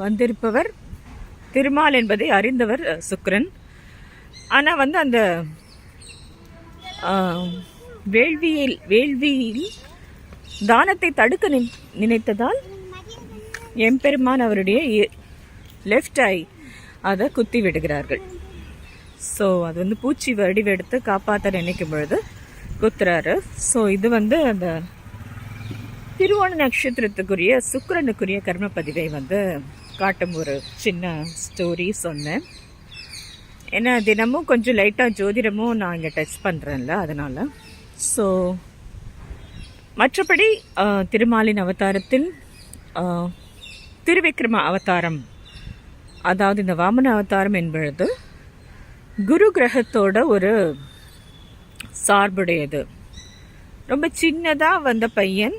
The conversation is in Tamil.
வந்திருப்பவர் திருமால் என்பதை அறிந்தவர் சுக்ரன். ஆனால் வந்து அந்த வேள்வியில் வேள்வியில் தானத்தை தடுக்க நி நினைத்ததால் எம்பெருமான் அவருடைய லெஃப்ட் ஐ அதை குத்தி விடுகிறார்கள். ஸோ அது வந்து பூச்சி வடிவெடுத்து காப்பாற்ற நினைக்கும் பொழுது குத்துறாரு. ஸோ இது வந்து அந்த திருவோண நட்சத்திரத்துக்குரிய சுக்கரனுக்குரிய கர்மப்பதிவை வந்து காட்டும் ஒரு சின்ன ஸ்டோரி சொன்னேன். ஏன்னா தினமும் கொஞ்சம் லைட்டாக ஜோதிடமும் நான் இங்கே டச் பண்ணுறேன்ல அதனால். ஸோ மற்றபடி திருமாலின் அவதாரத்தில் திருவிக்ரம அவதாரம் அதாவது இந்த வாமன அவதாரம் என்பது குரு கிரகத்தோட ஒரு சார்புடையது. ரொம்ப சின்னதாக வந்த பையன்